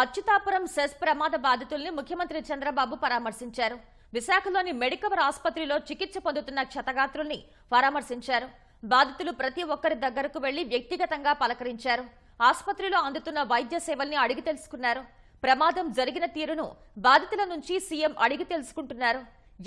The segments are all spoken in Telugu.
అచ్యుతాపురం సెస్ ప్రమాద బాధితుల్ని ముఖ్యమంత్రి చంద్రబాబు పరామర్శించారు. విశాఖలోని మెడికవర్ ఆసుపత్రిలో చికిత్స పొందుతున్న క్షతగాత్రుల్ని పరామర్శించారు. బాధితులు ప్రతి ఒక్కరి దగ్గరకు వెళ్ళి వ్యక్తిగతంగా పలకరించారు. ఆసుపత్రిలో అందుతున్న వైద్య సేవల్ని అడిగి తెలుసుకున్నారు. ప్రమాదం జరిగిన తీరును బాధితుల నుంచి సీఎం అడిగి తెలుసుకుంటున్నారు.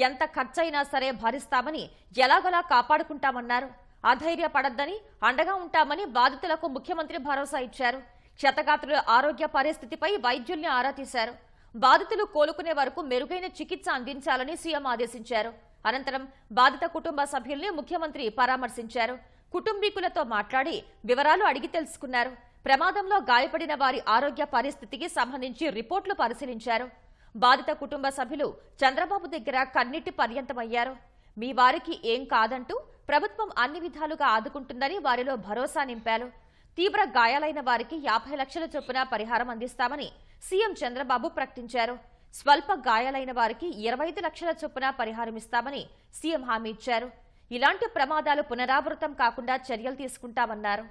ఎంత ఖర్చయినా సరే భరిస్తామని ఎలాగలా కాపాడుకుంటామన్నారు. అధైర్యపడద్దని అండగా ఉంటామని బాధితులకు ముఖ్యమంత్రి భరోసా ఇచ్చారు. క్షతగాత్రుల ఆరోగ్య పరిస్థితిపై వైద్యుల్ని ఆరా తీశారు. బాధితులు కోలుకునే వరకు మెరుగైన చికిత్స అందించాలని సీఎం ఆదేశించారు. అనంతరం బాధిత కుటుంబ సభ్యుల్ని ముఖ్యమంత్రి పరామర్శించారు. కుటుంబీకులతో మాట్లాడి వివరాలు అడిగి తెలుసుకున్నారు. ప్రమాదంలో గాయపడిన వారి ఆరోగ్య పరిస్థితికి సంబంధించి రిపోర్టులు పరిశీలించారు. బాధిత కుటుంబ సభ్యులు చంద్రబాబు దగ్గర కన్నీటి పర్యంతమయ్యారు. మీ వారికి ఏం కాదంటూ ప్రభుత్వం అన్ని విధాలుగా ఆదుకుంటుందని వారిలో భరోసా నింపారు. తీవ్ర గాయాలైన వారికి యాభై లక్షల చొప్పున పరిహారం అందిస్తామని సీఎం చంద్రబాబు ప్రకటించారు. స్వల్ప గాయాలైన వారికి ఇరవై ఐదు లక్షల చొప్పున పరిహారం ఇస్తామని సీఎం హామీ ఇచ్చారు. ఇలాంటి ప్రమాదాలు పునరావృతం కాకుండా చర్యలు తీసుకుంటామన్నారు.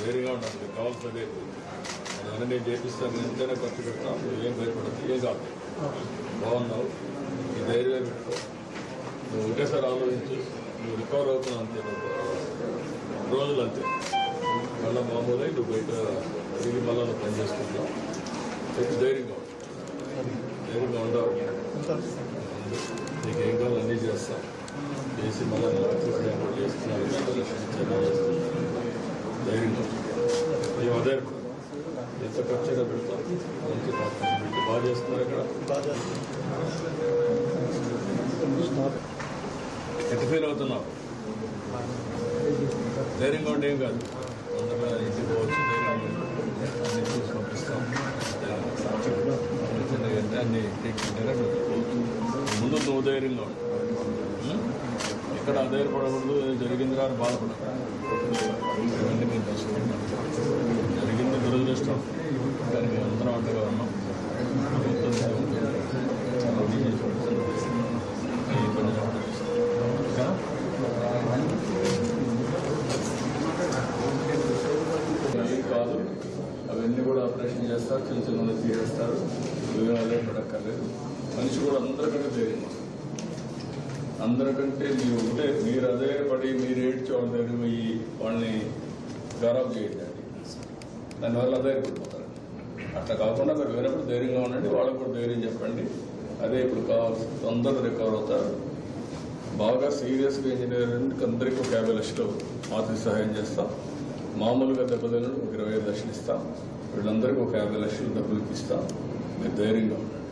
వేరుగా ఉండాలి కావాల్సిన కావాల్సిందే నేను చేపిస్తాను ఎంతైనా ఖర్చు పెడతాను ఏం భయపడదు ఏం కాదు. బాగున్నావు ఈ ధైర్యం పెట్టుకో. నువ్వు ఒకేసారి ఆలోచించు నువ్వు రికవర్ అవుతున్నావు అంతే రోజులు అంతే. మళ్ళీ మామూలుగా నువ్వు బయట తిరిగి మళ్ళీ నువ్వు పని చేసుకుంటావు. ఎక్కువ ధైర్యంగా ధైర్యంగా ఉండవు నీకు ఏం కావాలో అన్నీ చేస్తాం. చేసి మళ్ళీ నేను ధైర్యంగా మేము అదే ఎంత ఖర్చుగా పెడతాం. మంచి పెట్టి బాగా చేస్తున్నారు ఇక్కడ. ఎంత ఫీల్ అవుతున్నావు? ధైర్యంగా ఉంటే ఏం కాదు. తొందరగా ఇంటికి పోవచ్చు ధైర్యంగా పంపిస్తాం. పెట్టుకోవచ్చు ముందు నువ్వు ధైర్యంగా ఉండు. ఉం? ఇక్కడ అధైర్యపడకూడదు జరిగిందిరా అని బాధపడకూడదు ఇవన్నీ మేము చూసుకుంటాం దురదృష్టం కానీ అందరం అంటగా ఉన్నాం ప్రభుత్వం చాలా కాదు. అవన్నీ కూడా ఆపరేషన్ చేస్తారు చిన్న చిన్న తీసేస్తారు. వివరాలే పడక్కర్లేదు మనిషి కూడా అందరికంటే ధైర్యం. అందరికంటే మీరు ఉంటే మీరు అదే పడి మీరు ఏడ్చి వాళ్ళ దగ్గర పోయి వాళ్ళని గౌరవ చేయండి. దానివల్ల అదే పడిపోతారు అట్లా కాకుండా మీరు వేరేప్పుడు ధైర్యంగా ఉండండి వాళ్ళకు కూడా ధైర్యం చెప్పండి. అదే ఇప్పుడు కావాల్సి తొందరగా రికవర్ అవుతారు. బాగా సీరియస్గా ఇంజనీరింగ్ అందరికీ ఒక యాభై లక్షలు ఆర్థిక సహాయం చేస్తాం. మామూలుగా దెబ్బతిన ఒక ఇరవై ఐదు లక్షలు ఇస్తాం. వీళ్ళందరికీ ఒక యాభై లక్షలు డబ్బులు ఇస్తాం. మీరు ధైర్యంగా ఉండండి.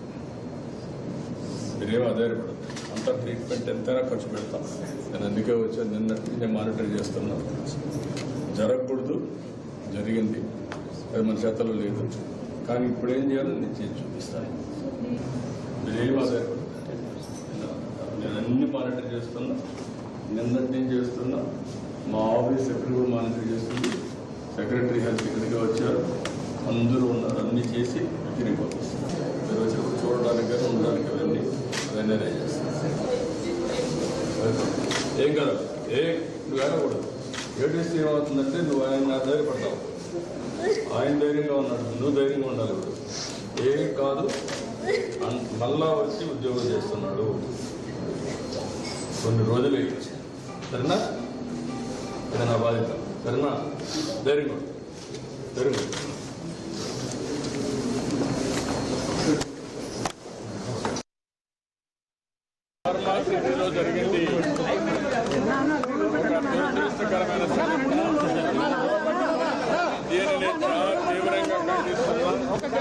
మీరేమో ఆధారపడదు అంత ట్రీట్మెంట్ ఎంతైనా ఖర్చు పెడతాం. నేను అందుకే వచ్చాను నిన్నటి నుంచి మానిటర్ చేస్తున్నా. జరగకూడదు జరిగింది. అది మన చేతల్లో లేదు. కానీ ఇప్పుడు ఏం చేయాలో నేను చేసి చూపిస్తాను. మీరేం ఆధారపడదు నేను అన్ని మానిటర్ చేస్తున్నా. నిన్నటి నేను చేస్తున్నా? మా ఆఫీస్ సెక్రటరీ కూడా మానిటర్ చేస్తుంది. సెక్రటరీ హెల్త్ ఇక్కడికి వచ్చారు. అందరూ ఉన్నారు. అన్ని చేసి తిరిగి పంపిస్తారు మీరు వచ్చి చూడడానికి కానీ ఉండడానికి అవన్నీ అవన్నీ arrange చేస్తాను ఏం కదా. ఏ నువ్వు వెళ్ళకూడదు ఏడిస్తే ఏమవుతుందంటే నువ్వు ఆయన ధైర్యపడతావు ఆయన ధైర్యంగా ఉన్నాడు. నువ్వు ధైర్యంగా ఉండాలి ఇప్పుడు. ఏ కాదు. మళ్ళా వచ్చి ఉద్యోగం చేస్తున్నాడు. కొన్ని రోజులు. అయ్యి సరేనా? ఇది నా బాధ్యత. సరేనా? ధైర్యంగా ధైర్యంగా ఉండు. ఫార్మాసిటీలో జరిగింది ఒక దురదృష్టకరమైన సంఘటన దీనిని చాలా తీవ్రంగా ఖండిస్తున్నాం బాధపడుతున్నాం ఈరోజు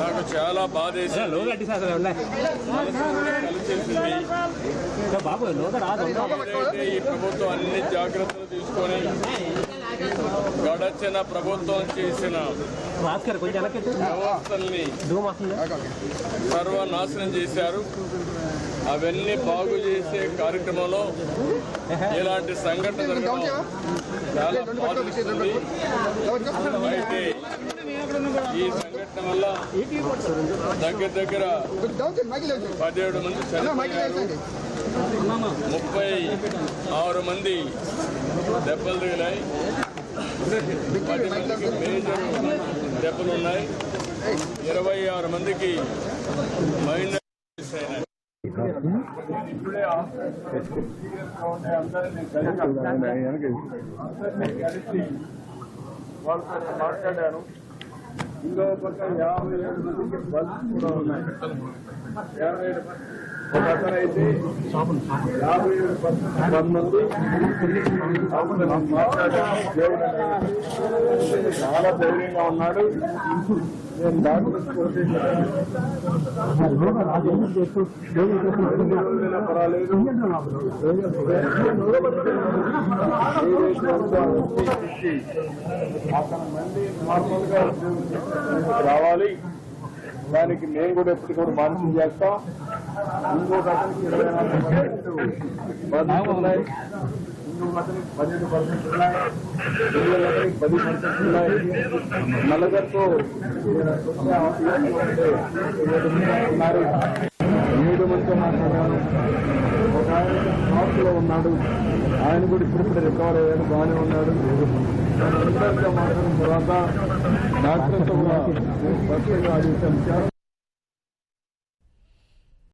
నాకు చాలా కలిసేసింది బాబు ఈ ప్రభుత్వం అన్ని జాగ్రత్తలు తీసుకొని గడచిన ప్రభుత్వం చేసిన వ్యవస్థల్ని సర్వనాశనం చేశారు. అవన్నీ బాగు చేసే కార్యక్రమంలో ఇలాంటి సంఘటన జరగడం చాలా బాధిస్తుంది అయితే ఈ సంఘటన వల్ల దగ్గర దగ్గర పదిహేడు మంది చనిపోయారు. ముప్పై ఆరు మంది దెబ్బలు తగిలాయి. పది ఉన్నాయి ఇరవై ఆరు మందికి మైనర్ ఇప్పుడే కలిసి వాళ్ళతో మాట్లాడాను ఇంకో పక్క యాభై ఏడు మందికి బస్ కూడా ఉన్నాయి యాభై ఏడు మంది. ఒక అతను అయితే యాభై ఏడు మంది. దేవుడు చాలా ధైర్యంగా ఉన్నాడు. నేను డాక్టర్ పర్వాలేదు అతను మళ్ళీ నార్మల్గా రావాలి దానికి మేము కూడా ఎప్పటికప్పుడు కూడా మానసం చేస్తాం ఇంకొక అతనికి ఇరవై నాలుగు పర్సెంట్ ఉన్నాయి ఇంకొక అతనికి పన్నెండు పర్సెంట్ ఉన్నాయి ఇంకొక అతనికి పది పర్సెంట్ ఉన్నాయి నలుగురితో ఉన్నారు ఏడు మందితో మాట్లాడాను ఒక ఆయన హాస్టల్లో ఉన్నాడు ఆయన కూడా ఇప్పుడు రికవర్ అయ్యాడు బాగానే ఉన్నాడు. అందరితో మాట్లాడిన తర్వాత డాక్టర్తో కూడా స్పష్టంగా